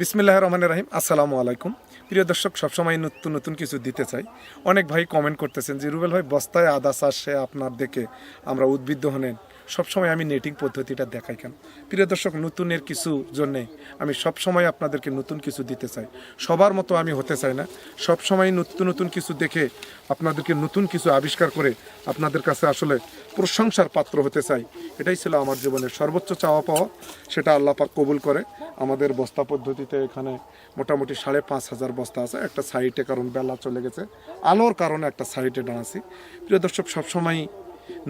বিসমিল্লাহ রহমান রাহিম, আসসালামু আলাইকুম। প্রিয় দর্শক, সবসময় নতুন নতুন কিছু দিতে চাই। অনেক ভাই কমেন্ট করতেছেন যে, রুবেল ভাই, বস্তায় আদা চাষে আপনার দেখে আমরা উদ্বিদ্ধ হলেন। সবসময় আমি নেটিং পদ্ধতিটা দেখাই কেন? প্রিয় দর্শক, নতুনের কিছু জন্যে আমি সবসময় আপনাদেরকে নতুন কিছু দিতে চাই। সবার মতো আমি হতে চাই না। সবসময় নতুন নতুন কিছু দেখে আপনাদেরকে নতুন কিছু আবিষ্কার করে আপনাদের কাছে আসলে প্রশংসার পাত্র হতে চাই। এটাই ছিল আমার জীবনের সর্বোচ্চ চাওয়া পাওয়া। সেটা আল্লাহ পাক কবুল করে। আমাদের বস্তা পদ্ধতিতে এখানে মোটামুটি সাড়ে পাঁচ হাজার বস্তা আছে। একটা সাইডে কারণ বেলা চলে গেছে। আলোর কারণে একটা সাইডে দাঁড়াচ্ছি। প্রিয় দর্শক, সবসময়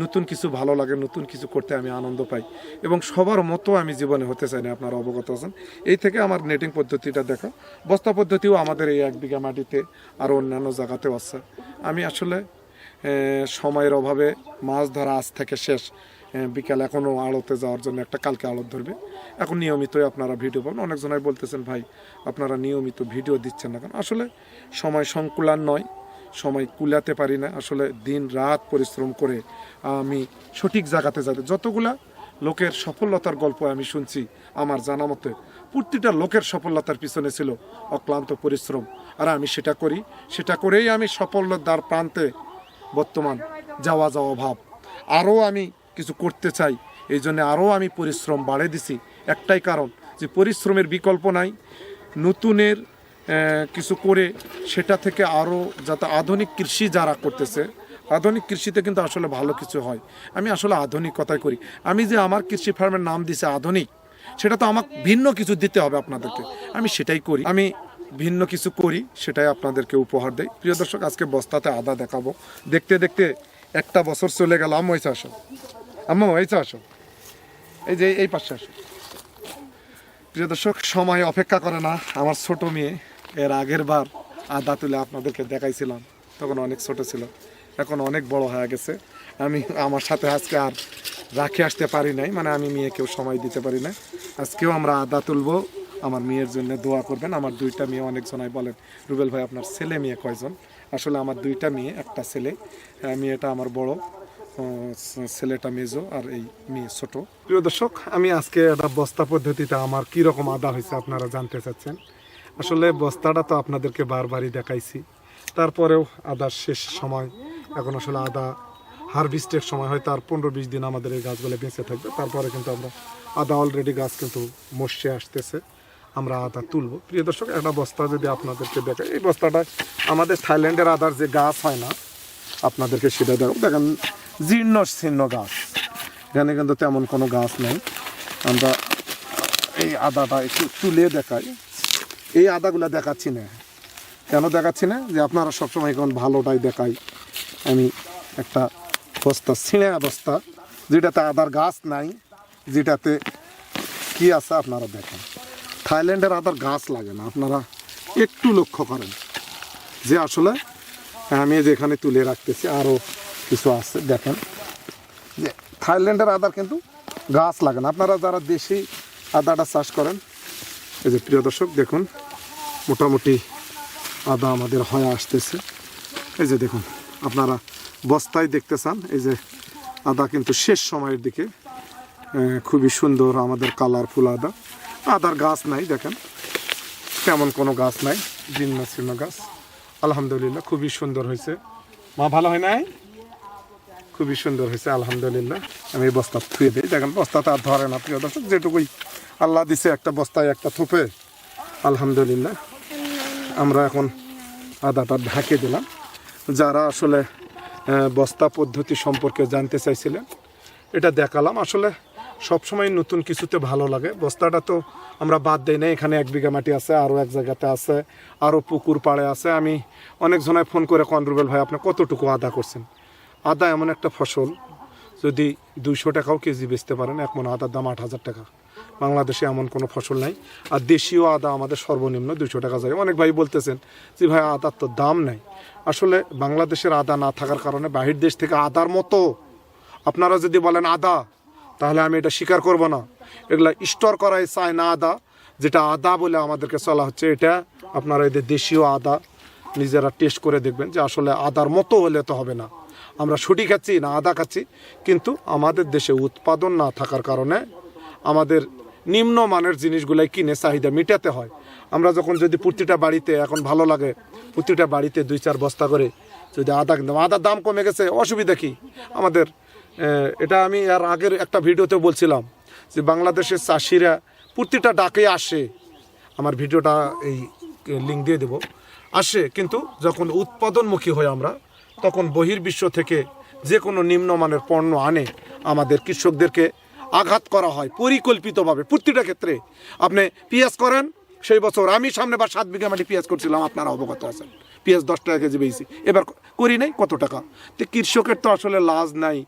নতুন কিছু ভালো লাগে, নতুন কিছু করতে আমি আনন্দ পাই। এবং সবার মতো আমি জীবনে হতে চাই না, আপনারা অবগত আছেন। এই থেকে আমার নেটিং পদ্ধতিটা দেখা। বস্তা পদ্ধতিও আমাদের এই এক বিঘা মাটিতে আরও অন্যান্য জায়গাতেও আছে। আমি আসলে সময়ের অভাবে মাছ ধরা আজ থেকে শেষ। বিকাল এখনও আড়তে যাওয়ার জন্য একটা কালকে আড়ত ধরবে। এখন নিয়মিতই আপনারা ভিডিও পাবেন। অনেকজনাই বলতেছেন, ভাই, আপনারা নিয়মিত ভিডিও দিচ্ছেন না কেন? আসলে সময় সংকুলান নয়। সময় কুলাতে পারি না। আসলে দিন রাত পরিশ্রম করে আমি সঠিক জায়গাতে যাতে যতগুলা লোকের সফলতার গল্প আমি শুনছি, আমার জানা মতে প্রতিটা লোকের সফলতার পিছনে ছিল অক্লান্ত পরিশ্রম। আর আমি সেটা করি, সেটা করেই আমি সফলতার প্রান্তে বর্তমান যাওয়া যাওয়া ভাব। আরও আমি কিছু করতে চাই, এই জন্য আরও আমি পরিশ্রম বাড়ে দিছি। একটাই কারণ যে পরিশ্রমের বিকল্প নাই, নতুনের কিছু করে সেটা থেকে আরও যাতে আধুনিক কৃষি যারা করতেছে, আধুনিক কৃষিতে কিন্তু আসলে ভালো কিছু হয়। আমি আসলে আধুনিক কথাই করি। আমি যে আমার কৃষি ফার্মের নাম দিছে আধুনিক, সেটা তো আমাকে ভিন্ন কিছু দিতে হবে আপনাদেরকে। আমি সেটাই করি। আমি ভিন্ন কিছু করি, সেটাই আপনাদেরকে উপহার দেই। প্রিয় দর্শক, আজকে বস্তাতে আদা দেখাবো। দেখতে দেখতে একটা বছর চলে গেল। আম্মু হয়েছে আসো। আম্মু হয়েছে আসো। এই যে এই পাশে আসো। প্রিয় দর্শক, সময় অপেক্ষা করে না। আমার ছোট মেয়ে এর আগের বার আদা তুলে আপনাদেরকে দেখাইছিলাম, তখন অনেক ছোট ছিল। এখন অনেক বড় হয়ে গেছে। আমি আমার সাথে আজকে আর রাখি আসতে পারি নাই মানে আমি মেয়েকেও সময় দিতে পারি না আজকেও আমরা আদা তুলবো। আমার মেয়ের জন্য দোয়া করবেন। আমার দুইটা মেয়ে অনেকজনাই বলেন, রুবেল ভাই আপনার ছেলে মেয়ে কয়জন? আসলে আমার দুইটা মেয়ে, একটা ছেলে। মেয়েটা আমার বড় ছেলেটা মেজো আর এই মেয়ে ছোট। প্রিয় দর্শক, আমি আজকে একটা বস্তা পদ্ধতিতে আমার কি রকম আদা হয়েছে আপনারা জানতে চাচ্ছেন। আসলে বস্তাটা তো আপনাদেরকে বারবারই দেখাইছি। তারপরেও আদার শেষ সময়, এখন আসলে আদা হারভেস্টের সময় হয়, তার পনেরো বিশ দিন আমাদের এই গাছগুলো বেঁচে থাকবে। তারপরে কিন্তু আমরা আদা অলরেডি গাছ কিন্তু মসে আসতেছে, আমরা আদা তুলবো। প্রিয় দর্শক, একটা বস্তা যদি আপনাদেরকে দেখাই, এই বস্তাটা আমাদের থাইল্যান্ডের আদার যে গাছ হয় না, আপনাদেরকে সেটা দেখো দেখেন, জীর্ণ ছিন্ন গাছ। এখানে কিন্তু তেমন কোনো গাছ নেই। আমরা এই আদাটা একটু তুলে দেখাই। এই আদাগুলো দেখাচ্ছি না। কেন দেখাচ্ছি না? যে আপনারা সবসময় এখন ভালোটাই দেখাই। আমি একটা বস্তা ছিঁড়ে বস্তা, যেটাতে আদার গাছ নাই, যেটাতে কি আছে আপনারা দেখেন। থাইল্যান্ডের আদার গাছ লাগে না, আপনারা একটু লক্ষ্য করেন। যে আসলে আমি যেখানে তুলে রাখতেছি আরও কিছু আছে, দেখেন। যে থাইল্যান্ডের আদার কিন্তু গাছ লাগে না। আপনারা যারা দেশি আদাটা চাষ করেন এই যে প্রিয় দর্শক, দেখুন, মোটামুটি আদা আমাদের হয়ে আসতেছে। এই যে দেখুন, আপনারা বস্তায় দেখতে চান, এই যে আদা কিন্তু শেষ সময়ের দিকে খুবই সুন্দর আমাদের কালারফুল আদা। আদার গাছ নাই, দেখেন, তেমন কোনো গাছ নাই জীর্ণ শীর্ণ গাছ। আলহামদুলিল্লাহ, খুবই সুন্দর হয়েছে। মা, ভালো হয় নাই? খুবই সুন্দর হয়েছে, আলহামদুলিল্লাহ। আমি বস্তা থুয়ে দিই। দেখেন, বস্তাটা আর ধরে না, প্রিয় দর্শক, যেটুকুই আল্লাহ দিছে একটা বস্তায়, একটা থোপে। আলহামদুলিল্লাহ। আমরা এখন আদাটা ঢাকে দিলাম। যারা আসলে বস্তা পদ্ধতি সম্পর্কে জানতে চাইছিলেন, এটা দেখালাম। আসলে সবসময় নতুন কিছুতে ভালো লাগে। বস্তাটা তো আমরা বাদ দেই না এখানে এক বিঘা মাটি আছে, আরও এক জায়গাতে আছে, আরও পুকুর পাড়ে আছে। আমি অনেক জনায় ফোন করে কন ভাই, আপনি কতটুকু আদা করছেন? আদা এমন একটা ফসল, যদি দুইশো টাকাও কেজি বেচতে পারেন, এক মন আদার দাম আট হাজার টাকা। বাংলাদেশে এমন কোনো ফসল নাই। আর দেশীয় আদা আমাদের সর্বনিম্ন দুশো টাকা যায়। অনেক ভাই বলতেছেন যে, ভাই, আদার তো দাম নাই। আসলে বাংলাদেশের আদা না থাকার কারণে বাহির দেশ থেকে আদার মতো। আপনারা যদি বলেন আদা, তাহলে আমি এটা স্বীকার করব না। এগুলা স্টোর করাই চায় না আদা। যেটা আদা বলে আমাদেরকে চলা হচ্ছে, এটা আপনারা এদের দেশীয় আদা নিজেরা টেস্ট করে দেখবেন যে, আসলে আদার মতো হলে তো হবে না। আমরা ছুটি খাচ্ছি না আদা খাচ্ছি, কিন্তু আমাদের দেশে উৎপাদন না থাকার কারণে আমাদের নিম্নমানের জিনিসগুলাই কিনে চাহিদা মেটাতে হয়। আমরা যখন যদি প্রতিটা বাড়িতে এখন ভালো লাগে, প্রতিটা বাড়িতে দুই চার বস্তা করে যদি আদা আদার দাম কমে গেছে, অসুবিধা কি? আমাদের এটা আমি আর আগের একটা ভিডিওতে বলছিলাম যে বাংলাদেশের চাষিরা প্রতিটা ডাকে আসে। আমার ভিডিওটা এই লিঙ্ক দিয়ে দেবো। আসে কিন্তু যখন উৎপাদনমুখী হই আমরা, তখন বহির্বিশ্ব থেকে যে কোনো নিম্নমানের পণ্য আনে আমাদের কৃষকদেরকে আঘাত করা হয় পরিকল্পিতভাবে প্রতিটা ক্ষেত্রে। আপনি পেঁয়াজ করেন, সেই বছর আমি সামনে বা সাত বিঘা মাটি পেঁয়াজ করছিলাম, আপনারা অবগত আছেন। পেঁয়াজ দশ টাকা কেজি বেশি। এবার করি নাই, কত টাকা? তো কৃষকের তো আসলে লাজ নাই,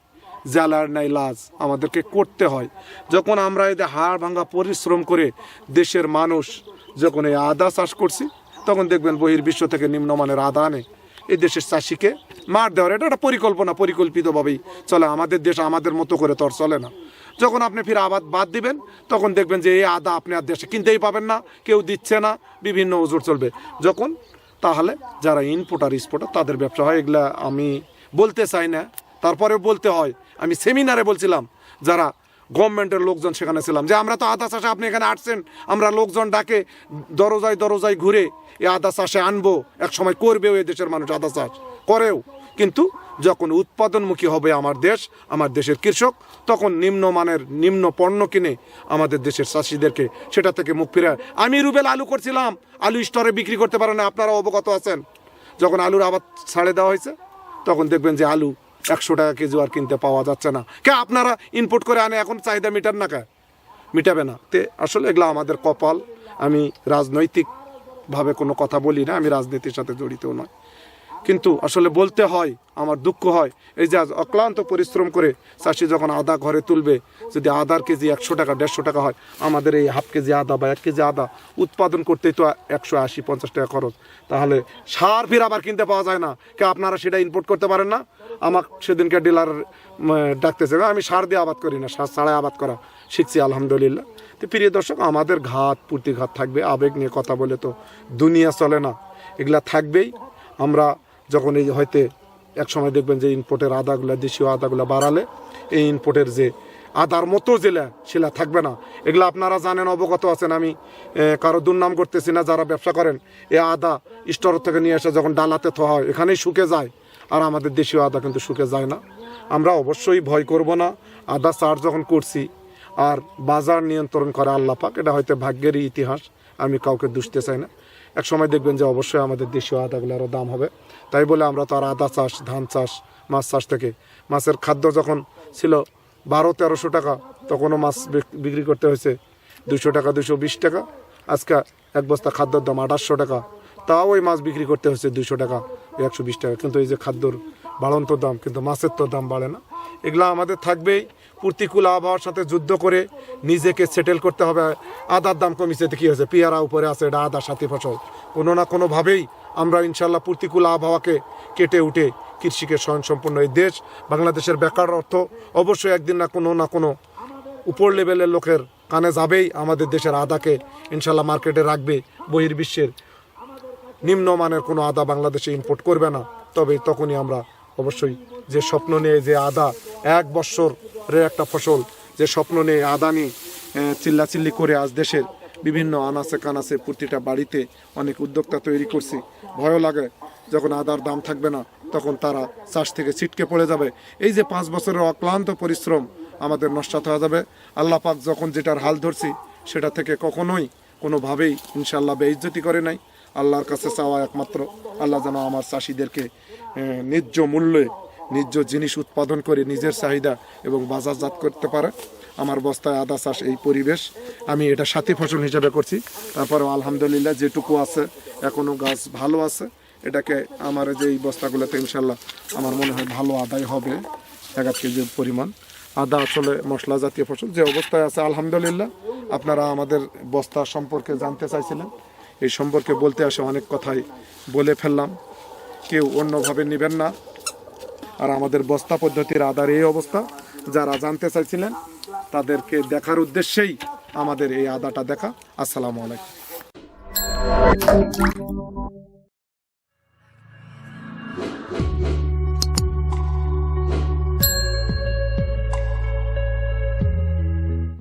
জ্বালার নাই লাজ, আমাদেরকে করতে হয়। যখন আমরা এদের হাড় ভাঙা পরিশ্রম করে দেশের মানুষ যখন এই আদা চাষ করছি, তখন দেখবেন বহির্বিশ্ব থেকে নিম্নমানের আদা আনে। এই দেশের চাষিকে মার দেওয়ার, এটা একটা পরিকল্পনা, পরিকল্পিতভাবেই চলে। আমাদের দেশ আমাদের মতো করে তো চলে না। যখন আপনি ফিরে আবাদ বাদ দিবেন, তখন দেখবেন যে এই আদা আপনি আর দেশে কিনতেই পাবেন না, কেউ দিচ্ছে না, বিভিন্ন ওজোর চলবে। যখন তাহলে যারা ইনপুটার এক্সপোর্টার তাদের ব্যবসা হয়, এগুলা আমি বলতে চাই না। তারপরে বলতে হয়, আমি সেমিনারে বলছিলাম, যারা গভর্নমেন্টের লোকজন সেখানে ছিলাম। যে আমরা তো আদা চাষে আপনি এখানে আসছেন, আমরা লোকজন ডাকে, দরজায় দরজায় ঘুরে এই আদা চাষে আনব এক সময় করবেও এই দেশের মানুষ আদা চাষ। করেও। কিন্তু যখন উৎপাদনমুখী হবে আমার দেশ, আমার দেশের কৃষক, তখন নিম্নমানের নিম্ন পণ্য কিনে আমাদের দেশের চাষিদেরকে সেটা থেকে মুখ ফিরে আমি রুবেল আলু করছিলাম, আলু স্টোরে বিক্রি করতে পারে না আপনারা অবগত আছেন। যখন আলুর আবার ছাড়ে দেওয়া হয়েছে, তখন দেখবেন যে আলু একশো টাকা কেজি আর কিনতে পাওয়া যাচ্ছে না। কে আপনারা ইনপুট করে আনে, এখন চাহিদা মিটার না কে? মিটাবে না। তে আসলে এগুলো আমাদের কপাল। আমি রাজনৈতিকভাবে কোনো কথা বলি না, আমি রাজনীতির সাথে জড়িতও নয়। কিন্তু আসলে বলতে হয়, আমার দুঃখ হয়। এই যে আজ অক্লান্ত পরিশ্রম করে চাষি যখন আদা ঘরে তুলবে, যদি আদার কেজি একশো টাকা, দেড়শো টাকা হয়, আমাদের এই হাফ কেজি আদা বা এক কেজি আদা উৎপাদন করতেই তো একশো আশি, পঞ্চাশ টাকা খরচ। তাহলে সার ফির আবার কিনতে পাওয়া যায় না। কে আপনারা সেটা ইম্পোর্ট করতে পারেন না? আমাকে সেদিনকে ডিলার ডাকতেছে, আমি সার দিয়ে আবাদ করি না, সার ছাড়াই আবাদ করা। শিখছি, আলহামদুলিল্লাহ। তো প্রিয় দর্শক, আমাদের ঘাত প্রতিঘাত থাকবে। আবেগ নিয়ে কথা বলে তো দুনিয়া চলে না। এগুলা থাকবেই। আমরা যখন এই হয়তো এক সময় দেখবেন যে ইনপোর্টের আদাগুলো, দেশীয় আদাগুলো বাড়ালে, এই ইনপোর্টের যে আদার মতো জেলা সেটা থাকবে না। এগুলো আপনারা জানেন, অবগত আছেন, আমি কারও দুর্নাম করতেছি না, যারা ব্যবসা করেন, এ আদা স্টোর থেকে নিয়ে এসে যখন ডালাতে থোয়া হয়, এখানেই শুকে যায়। আর আমাদের দেশীয় আদা কিন্তু শুকে যায় না। আমরা অবশ্যই ভয় করব না। আদা চাষ যখন করছি, আর বাজার নিয়ন্ত্রণ করে আল্লাহ পাক, এটা হয়তো ভাগ্যেরই ইতিহাস। আমি কাউকে দুষতে চাই না। এক সময় দেখবেন যে অবশ্যই আমাদের দেশীয় আদাগুলোরও দাম হবে। তাই বলে আমরা তো আর আদা চাষ, ধান চাষ, মাছ চাষ থেকে, মাছের খাদ্য যখন ছিল বারো, তেরোশো টাকা, তখনও মাছ বিক- বিক্রি করতে হয়েছে দুশো টাকা দুশো বিশ টাকা। আজকে এক বস্তা খাদ্যর দাম আঠাশশো টাকা। তাও ওই মাছ বিক্রি করতে হচ্ছে দুশো টাকা, একশো বিশ টাকা। কিন্তু এই যে খাদ্যর বাড়ন্ত দাম, কিন্তু মাছের তো দাম বাড়ে না। এগুলো আমাদের থাকবেই। প্রতিকূল আবহাওয়ার সাথে যুদ্ধ করে নিজেকে সেটেল করতে হবে। আদার দাম কমিছে কী হয়েছে? পেয়ারা উপরে আছে, এটা আদার সাথে ফসল। কোনো না কোনোভাবেই আমরা ইনশাল্লাহ প্রতিকূল আবহাওয়াকে কেটে উঠে কৃষিকে স্বয়ংসম্পূর্ণ এই দেশ। বাংলাদেশের বেকার অর্থ অবশ্যই একদিন না কোনো না কোনো উপর লেভেলের লোকের কানে যাবেই। আমাদের দেশের আদাকে ইনশাল্লাহ মার্কেটে রাখবে। বহির্বিশ্বের নিম্নমানের কোনো আদা বাংলাদেশে ইম্পোর্ট করবে না। তবে তখনই আমরা অবশ্যই যে স্বপ্ন নিয়ে যে আদা এক বৎসরের একটা ফসল, যে স্বপ্ন নিয়ে আদা নিয়ে চিল্লাচিল্লি করে আজ দেশের বিভিন্ন আনাচে কানাচে প্রতিটা বাড়িতে অনেক উদ্যোক্তা তৈরি করছি। ভয়ও লাগে যখন আদার দাম থাকবে না, তখন তারা চাষ থেকে ছিটকে পড়ে যাবে। এই যে পাঁচ বছরের অক্লান্ত পরিশ্রম আমাদের নস্বাত হয়ে যাবে। আল্লাহ পাক যখন যেটার হাল ধরছি, সেটা থেকে কখনোই কোনোভাবেই ইনশাল্লাহ বেইজ্জতি করে নাই। আল্লাহর কাছে চাওয়া একমাত্র, আল্লাহ যেন আমার চাষিদেরকে ন্যায্য মূল্যে ন্যায্য জিনিস উৎপাদন করে নিজের চাহিদা এবং বাজারজাত করতে পারে। আমার বস্তায় আদা চাষ এই পরিবেশ। আমি এটা সাথী ফসল হিসেবে করছি। তারপরেও আলহামদুলিল্লাহ যেটুকু আছে এখনও গাছ ভালো আছে। এটাকে আমার যে এই বস্তাগুলোতে ইনশাল্লাহ আমার মনে হয় ভালো আদায় হবে, এক আধ কেজির পরিমাণ। আদা আসলে মশলা জাতীয় ফসল, যে অবস্থায় আছে আলহামদুলিল্লাহ। আপনারা আমাদের বস্তা সম্পর্কে জানতে চাইছিলেন। এই সম্পর্কে বলতে আসে অনেক কথাই বলে ফেললাম। কেউ অন্যভাবে নেবেন না। আর আমাদের বস্তা পদ্ধতির আদার এই অবস্থা। যারা জানতে চাইছিলেন, তাদেরকে দেখার উদ্দেশ্যেই আমাদের এই আদাটা দেখা। আসসালামু আলাইকুম।